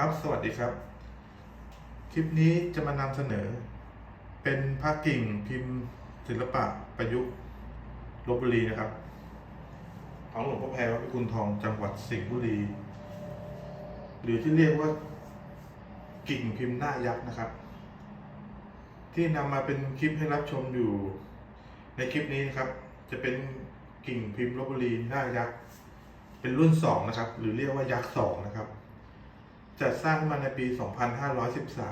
ครับ สวัสดีครับ คลิปนี้จะมานำเสนอ เป็นพระกิ่งพิมพ์ศิลปะประยุกต์ลบบุรีนะครับของหลวงพ่อแพรวัดพิกุลทองจังหวัดสิงห์บุรี หรือที่เรียกว่ากิ่งพิมพ์หน้ายักษ์นะครับ ที่นำมาเป็นคลิปให้รับชมอยู่ ในคลิปนี้นะครับ จะเป็นกิ่งพิมพ์ลบบุรีหน้ายักษ์เป็นรุ่นสองนะครับ หรือเรียกว่ายักษ์สองนะครับ จัดสร้างมาในปี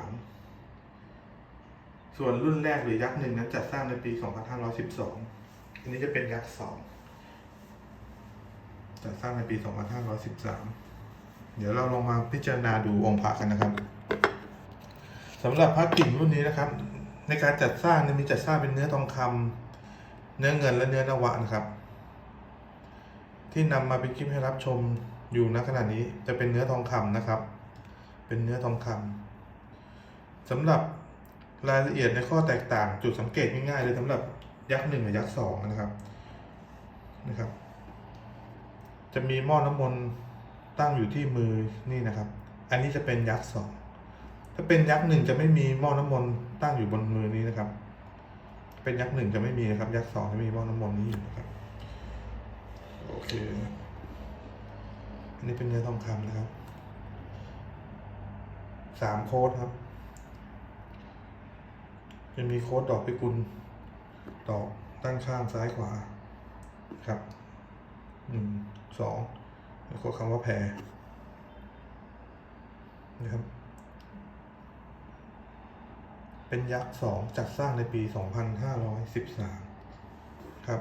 2513 ส่วนรุ่นแรกหรือยักษ์หนึ่งนั้นจัดสร้างในปี 2512 อันนี้จะเป็นยักษ์สองจัดสร้างในปี 2513 เดี๋ยวเราลองมาพิจารณาดูองค์พระกันนะครับสำหรับพระกิ่งรุ่นนี้นะครับ ในการจัดสร้างเนี่ยมีจัดสร้างเป็นเนื้อทองคำเนื้อเงินและเนื้อนวะนะครับ ที่นำมาเป็นคลิปให้รับชมอยู่ณขณะนี้จะเป็นเนื้อทองคำนะครับ เป็นเนื้อทองคำสำหรับรายละเอียดในข้อแตกต่างจุดสังเกตง่ายๆเลยสำหรับยักษ์หนึ่งกับยักษ์สองนะครับนะครับ จะมีหม้อน้ำมนต์ตั้งอยู่ที่มือนี่นะครับ อันนี้จะเป็นยักษ์สองถ้าเป็นยักษ์หนึ่งจะไม่มีหม้อน้ำมนต์ตั้งอยู่บนมือนี้นะครับ เป็นยักษ์หนึ่งจะไม่มีนะครับ ยักษ์สองจะมีหม้อน้ำมนต์นี้อยู่นะครับโอเคอันนี้เป็นเนื้อทองคำนะครับ สามโค้ดครับ จะมีโค้ดดอกพิกุล ดอกด้านข้างซ้ายขวาครับหนึ่งสองแล้วก็คำว่าแพรนะครับ เป็นยักษ์สองจัดสร้างในปีสองพันห้าร้อยสิบสามครับ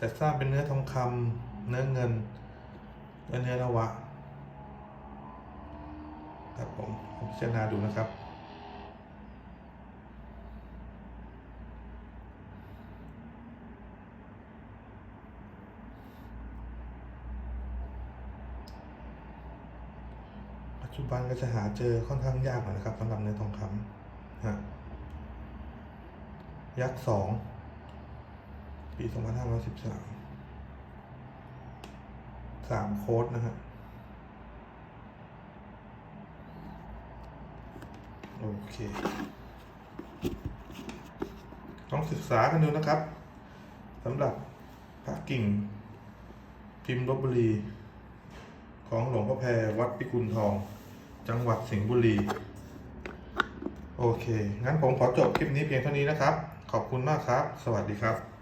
จัดสร้างเป็นเนื้อทองคำเนื้อเงิน และเนื้อนวะครับผมพิจารณาดูนะครับ ปัจจุบันก็จะหาเจอค่อนข้างยากหน่อยนะครับสำหรับเนื้อทองคำฮะยักษ์สองปี2513 สามโค้ดนะฮะโอเค ต้องศึกษากันดูนะครับสำหรับพระกิ่ง พิมพ์ลบบุรี ของหลวงพ่อแพรวัดพิกุลทอง จังหวัดสิงห์บุรี โอเค งั้นผมขอจบคลิปนี้เพียงเท่านี้นะครับ ขอบคุณมากครับ สวัสดีครับ